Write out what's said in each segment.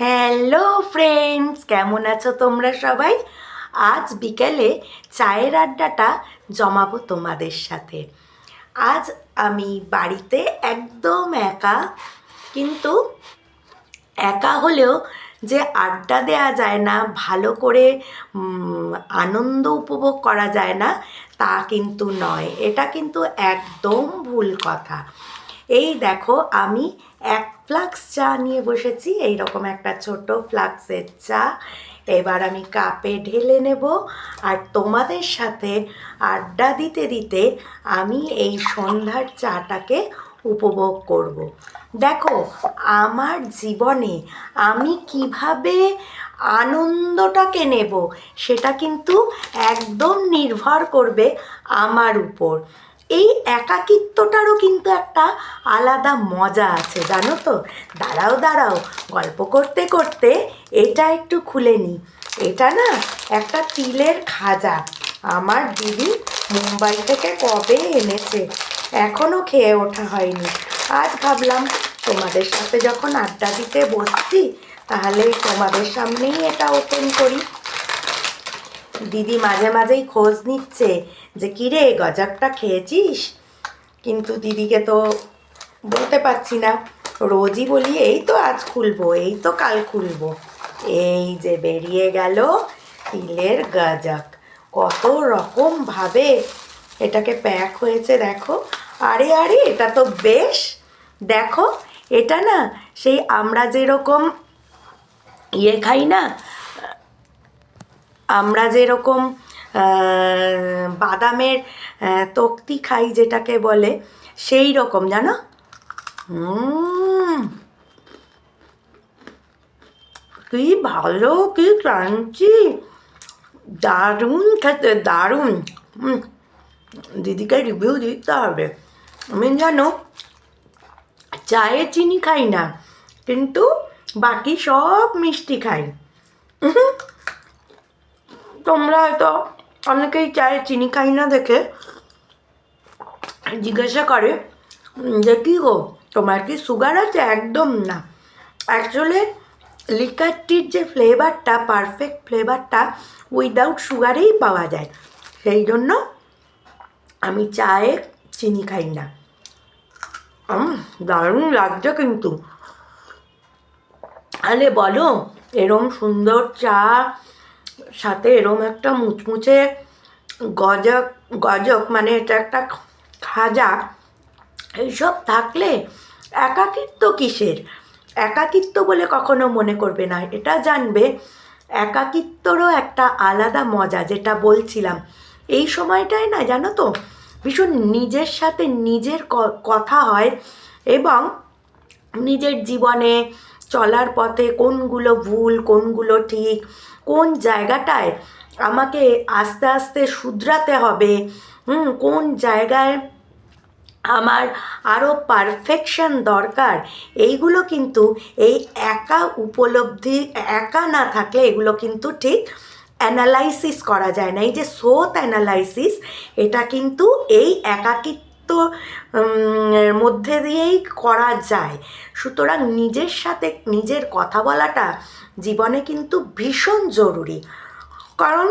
Hello friends কেমন আছো তোমরা সবাই? আজ বিকেলে চায়ের আড্ডাটা জমাবো তোমাদের সাথে। আজ আমি বাড়িতে একদম একা, কিন্তু একা হলেও যে আড্ডা দেওয়া যায় না, ভালো করে আনন্দ উপভোগ করা যায় না, তা কিন্তু নয়। এটা কিন্তু একদম ভুল কথা। এই দেখো, আমি এক ফ্লাক্স চা নিয়ে বসেছি এই রকম একটা ছোট ফ্লাক্সের চা এবার আমি কাপে ঢেলে নেব, আর তোমাদের সাথে আড্ডা দিতে দিতে আমি এই সন্ধ্যার চাটাকে উপভোগ করব। দেখো, আমার জীবনে আমি কীভাবে আনন্দটাকে নেব, সেটা কিন্তু একদম নির্ভর করবে আমার উপর এই একাকিত্বটারও কিন্তু একটা আলাদা মজা আছে, জানো তো? দাঁড়াও দাঁড়াও, গল্প করতে করতে এটা একটু খুলে নিই এটা না একটা তিলের খাজা। আমার দিদি মুম্বাই থেকে কবে এনেছে? এখনও খেয়ে ওঠা হয়নি। আজ ভাবলাম তোমাদের সাথে যখন আড্ডা দিতে বসছি, তাহলে তোমাদের সামনেই এটা ওপেন করি। দিদি মাঝে মাঝেই খোঁজ নিচ্ছে যে কিরে গজাকটা খেয়েছিস? কিন্তু দিদিকে তো বলতে পারছি না। রোজই বলি, এই তো আজ খুলবো, এই তো কাল খুলবো। এই যে বেরিয়ে গেল তিলের গাজাক। কত রকম ভাবে এটাকে প্যাক হয়েছে, দেখো। আরে আরে, এটা তো বেশ। দেখো, এটা না সেই আমরা যেরকম ইয়ে খাই না আমরা যেরকম বাদামের তক্তি খাই যেটাকে বলে, সেই রকম, জানো? কি ভালো, কি ক্রাঞ্চি। দারুণ খেতে, দারুণ। দিদিকে রিভিউ দিতে হবে। আমি জানো, চায়ে চিনি খাই না, কিন্তু বাকি সব মিষ্টি খাই। তোমরা হয়তো অনেকেই চায়ে চিনি খাই না দেখে। জিজ্ঞাসা করে যে কী গো, তোমার কি সুগার আছে? একদম না। অ্যাকচুয়ালি লিকারটির যে ফ্লেভারটা পারফেক্ট ফ্লেভারটা উইদাউট সুগারেই পাওয়া যায়। সেই জন্য আমি চায়ে চিনি খাই না। দারুণ লাগছে কিন্তু। আরে বলো, এরম সুন্দর চা সাথে এরম একটা মুচমুচে গজক গজক মানে এটা একটা খাজা, এইসব থাকলে একাকিত্ব কিসের? একাকিত্ব বলে কখনো মনে করবে না। এটা জানবে একাকিত্বরও একটা আলাদা মজা, যেটা বলছিলাম। এই সময়টায় না, জানো তো, ভীষণ নিজের সাথে নিজের কথা হয় এবং নিজের জীবনে চলার পথে কোনগুলো ভুল, কোনগুলো ঠিক, কোন জায়গাটায় আমাকে আস্তে আস্তে শুধরাতে হবে, হুম, কোন জায়গায় আমার আরও পারফেকশন দরকার, এইগুলো কিন্তু এই একা উপলব্ধি, একা না থাকলে এগুলো কিন্তু ঠিক অ্যানালাইসিস করা যায় না। এই যে সোথ অ্যানালাইসিস এটা কিন্তু এই একাকিত্ব মধ্যে দিয়েই করা যায়। সুতরাং নিজের সাথে নিজের কথা বলাটা জীবনে কিন্তু ভীষণ জরুরি। কারণ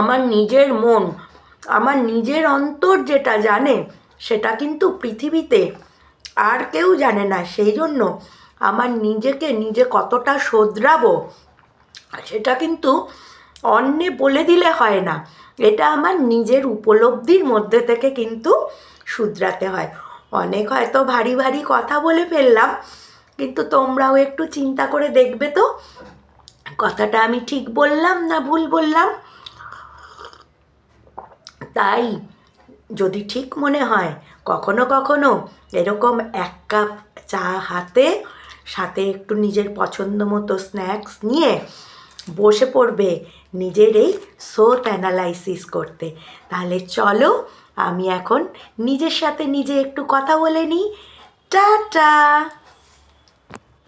আমার নিজের মন, আমার নিজের অন্তর যেটা জানে, সেটা কিন্তু পৃথিবীতে আর কেউ জানে না। সেই জন্য আমার নিজেকে নিজে কতটা শোধরাবো, সেটা কিন্তু অন্যে বলে দিলে হয় না। এটা আমার নিজের উপলব্ধির মধ্যে থেকে কিন্তু শুধরাতে হয়। অনেক হয়তো ভারী ভারী কথা বলে ফেললাম, কিন্তু তোমরাও একটু চিন্তা করে দেখবে তো। কথাটা আমি ঠিক বললাম না ভুল বললাম? তাই যদি ঠিক মনে হয়, কখনো কখনো এরকম এক কাপ চা হাতে, সাথে একটু নিজের পছন্দ মতো স্ন্যাক্স নিয়ে বসে পড়বে। নিজের এই সোথ অ্যানালাইসিস করতে। তাহলে চলো, আমি এখন নিজের সাথে নিজে একটু কথা বলে নিই। টাটা!